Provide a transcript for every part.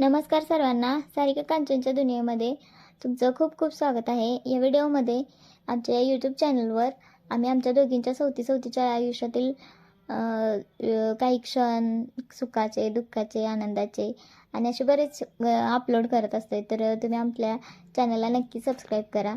नमस्कार सर्वांना सारिका कांचनच्या दुनियेमध्ये तुमचं खूप खूप स्वागत आहे. या व्हिडिओमध्ये आमच्या या यूट्यूब चॅनलवर आम्ही आमच्या दोघींच्या सवती सवतीच्या आयुष्यातील काही क्षण सुखाचे दुःखाचे आनंदाचे आणि असे बरेच अपलोड करत असते. तर तुम्ही आपल्या चॅनलला नक्की सबस्क्राईब करा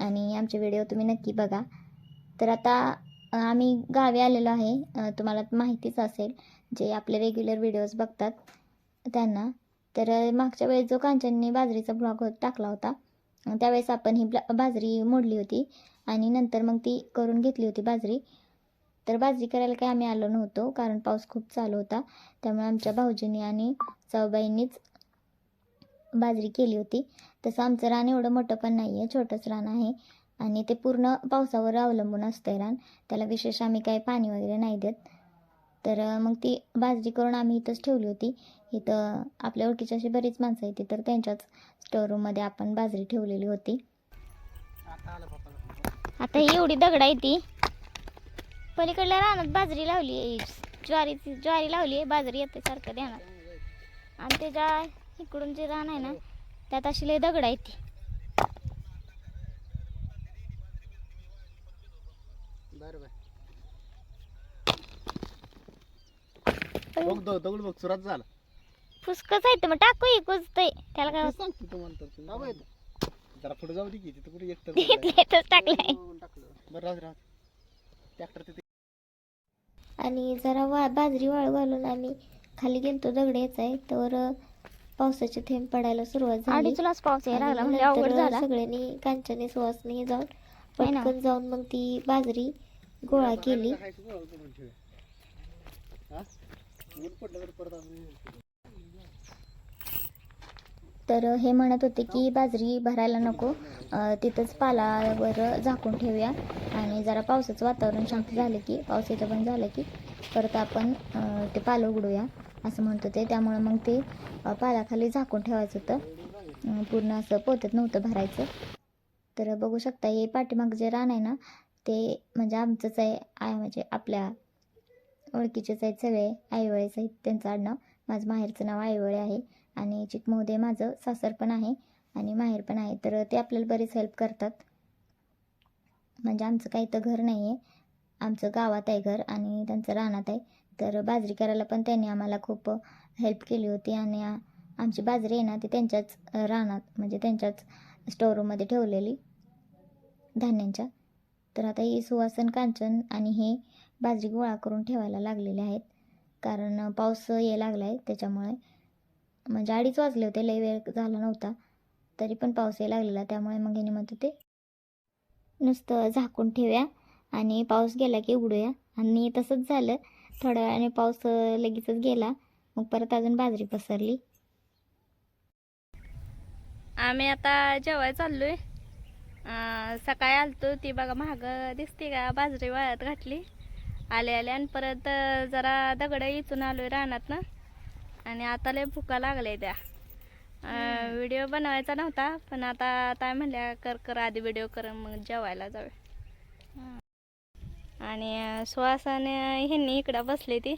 आणि आमचे व्हिडिओ तुम्ही नक्की बघा. तर आता आम्ही गावी आलेलो आहे. तुम्हाला माहितीच असेल जे आपले रेग्युलर व्हिडिओज बघतात त्यांना. तर मागच्या वेळेस जो कांचनने बाजरीचा ब्लॉग टाकला होता त्यावेळेस आपण ही ब्ला- बाजरी मोडली होती आणि नंतर मग ती करून घेतली होती बाजरी. तर बाजरी करायला काही आम्ही आलो नव्हतो कारण पाऊस खूप चालू होता. त्यामुळे आमच्या भाऊजींनी आणि जाऊबाईंनीच बाजरी केली होती. तसं आमचं रान एवढं मोठं पण नाही आहे छोटंच रान आहे आणि ते पूर्ण पावसावर अवलंबून असतं रान. त्याला विशेष आम्ही काही पाणी वगैरे नाही देत. तर मग ती बाजरी करून आम्ही इथंच ठेवली होती. इथं आपल्या ओळखीची अशी बरीच माणसं येते तर त्यांच्याच स्टोअरूममध्ये आपण बाजरी ठेवलेली होती. आता ही एवढी दगड आहे ती. पलीकडल्या रानात बाजरी लावली आहे. ज्वारीची ज्वारी लावली आहे. बाजरी येते सारखं ध्यानात आणि त्याच्या इकडून जे रान आहे ना त्यात अशी लय दगड आहे ती. बर. बघ द- दगड बघ सुरात झाला. फुसकच आहे तर मग टाकू कुजतंय त्याला काय होतं? सांगतो तू म्हणतो तू जाऊ येत. जरा पुढे जाऊ दे की तिथं कुठे एकटं टाकलंय. बरं राहू दे, राहू ट्रॅक्टर तिथे. आणि जरा वा बाजरी वाळू घालून आम्ही खाली गेलतो दगड यायचा तर पावसाचे थेंब पडायला सुरुवात झाली. पाऊस यायला लागला आणि म्हणजे अवघड नंतर झाला. सगळ्यांनी कांचनी सुवासनी जाऊन है ना. पटकन जाऊन मग ती बाजरी गोळा केली. खायचं. तर हे म्हणत होते की बाजरी भरायला नको. तिथंच पालावर झाकून ठेवूया. आणि जरा पावसाचं वातावरण शांत झालं की पाऊस येतं पण झालं की परत आपण ते पालं उघडूया असं म्हणत होते. त्यामुळे मग ते पालाखाली झाकून ठेवायचं होतं. पूर्ण असं पोतत नव्हतं भरायचं. तर बघू शकता हे पाठीमाग जे रान आहे ना ते म्हणजे आमचंच आहे म्हणजे आपल्या ओळखीचेच आहेत सगळे. आईवळेच आहेत त्यांचं आडनाव. माझं माहेरचं नाव आईवळे आहे. आणि चिकमोदे माझं सासर पण आहे. आणि माहेर पण आहे. तर ते आपल्याला बरेच हेल्प करतात. म्हणजे आमचं काही तर घर नाही आहे आमचं गावात आहे घर आणि त्यांचं रानात आहे. तर बाजरी करायला पण त्यांनी आम्हाला खूप हेल्प केली होती. आणि आमची बाजरी आहे ना ती त्यांच्याच रानात म्हणजे त्यांच्याच स्टोरूममध्ये ठेवलेली. धान्यांच्या. तर आता ही सुवासन कांचन आणि हे बाजरी गोळा करून ठेवायला लागलेले आहेत. कारण पाऊस यायला लागला आहे त्याच्यामुळे. म्हणजे अडीच वाजले होते लई वेळ झाला नव्हता. तरी पण पाऊस यायला लागलेला त्यामुळे मग यांनी म्हणत होते नुसतं झाकून ठेवूया आणि पाऊस गेला की उघडूया. आणि तसंच झालं. थोड्या वेळाने पाऊस लगेचच गेला. मग परत अजून बाजरी पसरली. आम्ही आता जेवाय चाललोय. आहे सकाळी आलतो ती बघा महाग दिसते का? बाजरी वाळत घातली. आले आले आणि परत जरा दगड इचून आलोय रानात ना आणि आता लय भुका लागल्या त्या. व्हिडिओ बनवायचा नव्हता पण आता काय म्हणल्या कर कर आधी व्हिडिओ कर मग जेवायला जाऊया. आणि सुहासाने ह्यांनी इकडं बसले ती.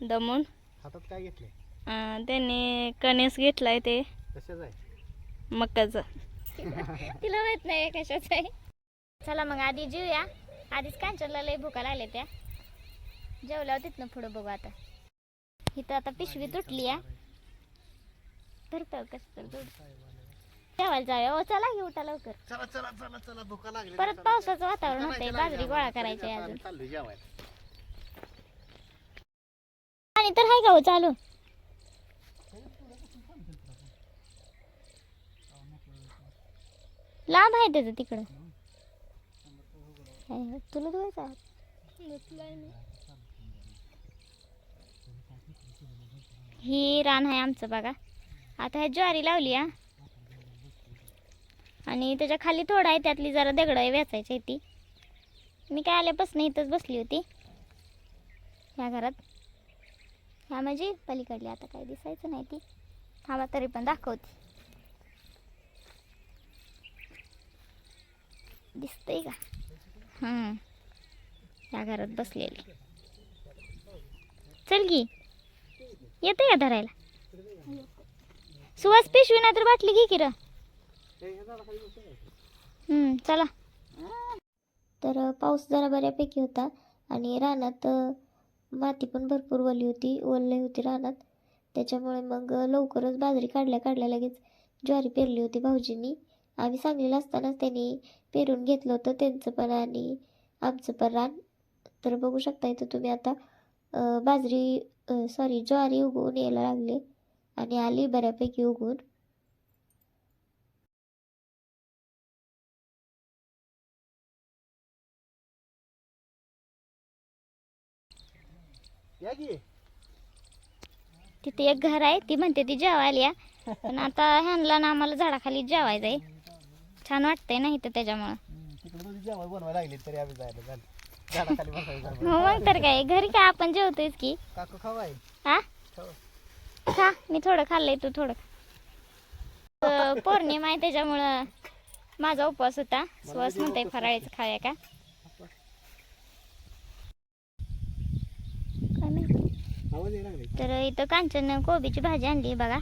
दमून. हातात काय घेतले अं, त्यांनी कणीस घेतलाय ते. मकाचं. तिला माहीत नाही कशाच आहे. चला मग आधी जेऊया. आधीच कांचनला लई भुका लागल्या त्या. जेवल्यावर तिथनं पुढं बघू आता. इथं आता पिशवी तुटली या. धरतं कसं तर जोड जेवायला जाऊया ओ चला घेऊ उठा लवकर. चला चला चला चला. भुका लागली परत पावसाचं वातावरण होतंय. बाजरी गोळा करायची आहे अजून. जेवायला. आणि तर हाय का हो चालू? लांब आहे त्याचं तिकडं. तुला धुवायचं आहे? ही रान आहे आमचं बघा. आता ह्या ज्वारी लावली हा. आणि त्याच्याखाली थोडं आहे त्यातली जरा दगड वेचायची आहे ती. मी काय आल्यापासून इथंच बसली होती. ह्या घरात. ह्या म्हणजे पलीकडली आता काही दिसायचं नाही ती. थांबा तरी पण दाखवते. दिसतंय का? हां ह्या घरात बसलेली. चल की. येते का धरायला? सुवास पिशवी नाही तर बाटली घे की र. चला. तर पाऊस जरा बऱ्यापैकी होता आणि रानात माती पण भरपूर ओली होती ओलली होती रानात. त्याच्यामुळे मग लवकरच बाजरी काढल्या काढल्या लगेच ज्वारी पेरली होती भाऊजींनी. आम्ही सांगलीला असतानाच त्यांनी पेरून घेतलं होतं त्यांचं पण आणि आमचं पण रान. तर बघू शकता इथं तुम्ही आता बाजरी सॉरी ज्वारी उगवून यायला लागले आणि आली बऱ्यापैकी उगवून. तिथे एक घर आहे ती म्हणते ती जेवायला या. पण आता ह्यांना ना आम्हाला झाडाखाली जेवायचं आहे छान वाटतंय ना इथं त्याच्यामुळं. तिकडे तुझी जेवण बनवायला लागली तरी आम्ही जायला झालं झाडाखाली बसायचं हो मग तर काय घरी काय आपण जेवतोयच की? काकू खावाय हा? खावा. खा मी थोडं खाल्लंय तू थोडं खा. अं, पौर्णिमा आहे त्याच्यामुळं माझा उपवास होता. सुवास म्हणताय फराळीचं खाऊया का? काय माहिती. आवाज यायला लागले तर इथं कांचन कोबीची भाजी आणली बघा.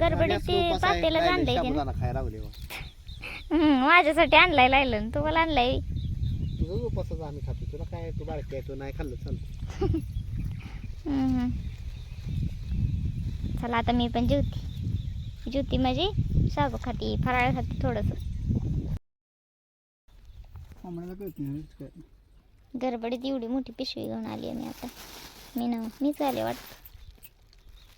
ती पातेलं आणलंय खायला लागले हम्म, माझ्यासाठी आणलाय लायलं तुम्हाला आणलाय. तुझं उपासाचं आम्ही खातो. तुला काय तू बाळकी आहे तू नाही खाल्लं चालतं हम्म. चला आता मी पण जेवते. जेवती माझी. शाबू खाती फराळ खाती थोडंसं. कळते काय गडबडीत एवढी मोठी पिशवी घेऊन आली आहे मी आता. मी ना मीच आले वाटतं.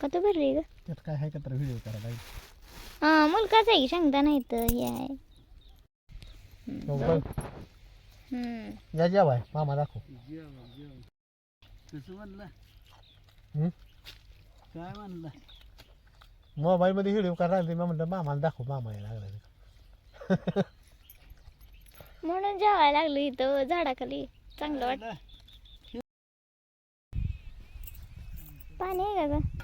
का तू भरली ग? त्यात काय आहे का तर व्हिडिओ करायला हां मुलगाच आहे की सांगता नाही तर हे आहे. हम्म. या जेवाय मामा दाखव. कसं म्हणलं? हम्म? काय म्हणलं? मोबाईल मध्ये व्हिडिओ करायला लागले मी म्हणलं मामाला दाखव मामा यायला लागला म्हणून जेवायला लागलो इथं झाडाखाली. चांगलं वाटतं. पाणी आहे का ग?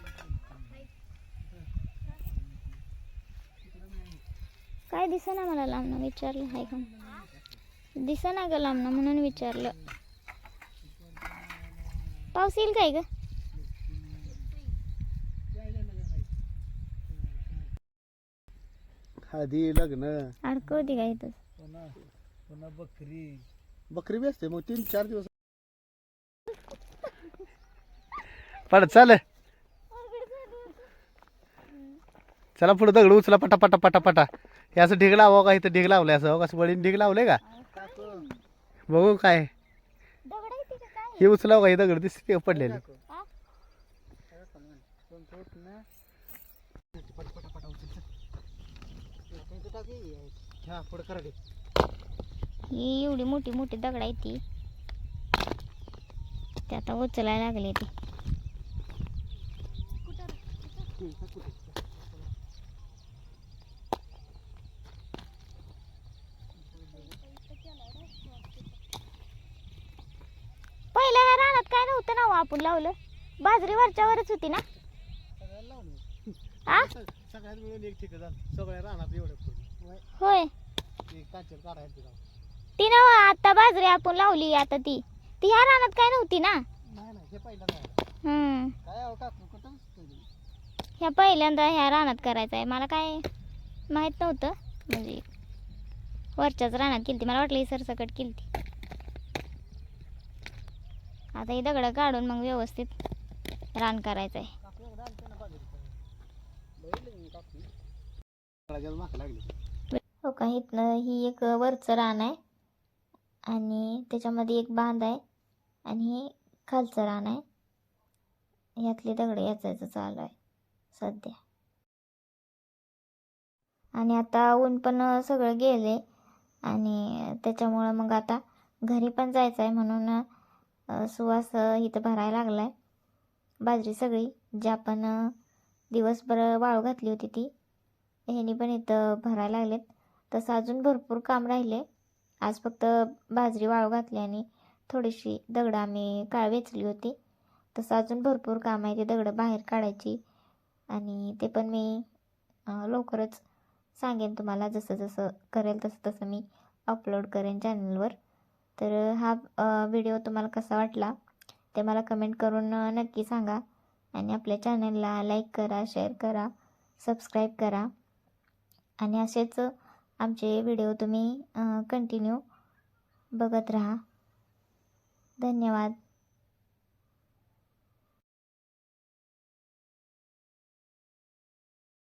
काय दिसेना मला लांबनं विचारलं हाय का दिसेना ग लांबनं म्हणून विचारलं. पाऊस येईल काय ग? हळदी लग्न. अडकवती काय इथं? पुन्हा पुन्हा बकरी. बकरी बी असते मग तीन चार दिवस. पड चाल. चला पुढे दगड उचला पटा पटा पटा पटा हे असं ढीग लावा हो का? इथं ढीग लावलंय असं हो कसं वडीन ढीग लावले का? बघू काय. का हे उचलाव का? हे दगड दिसते पडलेले. ही एवढी मोठी मोठी दगड आहे ती. ते आता उचलायला लागले ती पहिल्या ह्या रानात काय नव्हतं ना हो आपण लावलं. बाजरी वरच्यावरच होती ना? आ? सगळ्यात मिळून एक ठिकाण झालं. सगळ्या रानात एवढं पूर्ण होय. ते काचेर ती ना आता बाजरी आपण लावली आता ती. ती ह्या रानात काय नव्हती ना? नाही नाही हे पहिलं नाही हम्म. काय अहो काकू कुठं ह्या पहिल्यांदा ह्या रानात करायचं आहे मला काय माहीत नव्हतं. म्हणजे वरच्याच रानात केली मला वाटलं सरसकट केली आता ही दगडं काढून मग व्यवस्थित रान करायचं आहे हो का इथनं ही एक वरचं रान आहे आणि त्याच्यामध्ये एक बांध आहे आणि हे खालचं रान आहे. यातले दगड याचायचं चालू आहे सध्या. आणि आता ऊन पण सगळं गेले आणि त्याच्यामुळं मग आता घरी पण जायचं आहे म्हणून सुवास इथं भरायला लागला आहे बाजरी सगळी जी आपण दिवसभर वाळू घातली होती ती ह्यानी पण इथं भरायला लागलेत. तसं अजून भरपूर काम राहिले आज फक्त बाजरी वाळू घातली आणि थोडीशी दगडं आम्ही काळ वेचली होती. तसं अजून भरपूर काम आहे ते दगडं बाहेर काढायची. आणि ते पण मी लवकरच सांगेन तुम्हाला जसं जसं करेल तसं तसं मी अपलोड करेन चॅनलवर तर हा व्हिडिओ तुम्हाला कसा वाटला ते मला कमेंट करून नक्की सांगा. आणि आपल्या चॅनलला लाईक करा शेअर करा सबस्क्राईब करा. आणि असेच आमचे व्हिडिओ तुम्ही कंटिन्यू बघत राहा. धन्यवाद.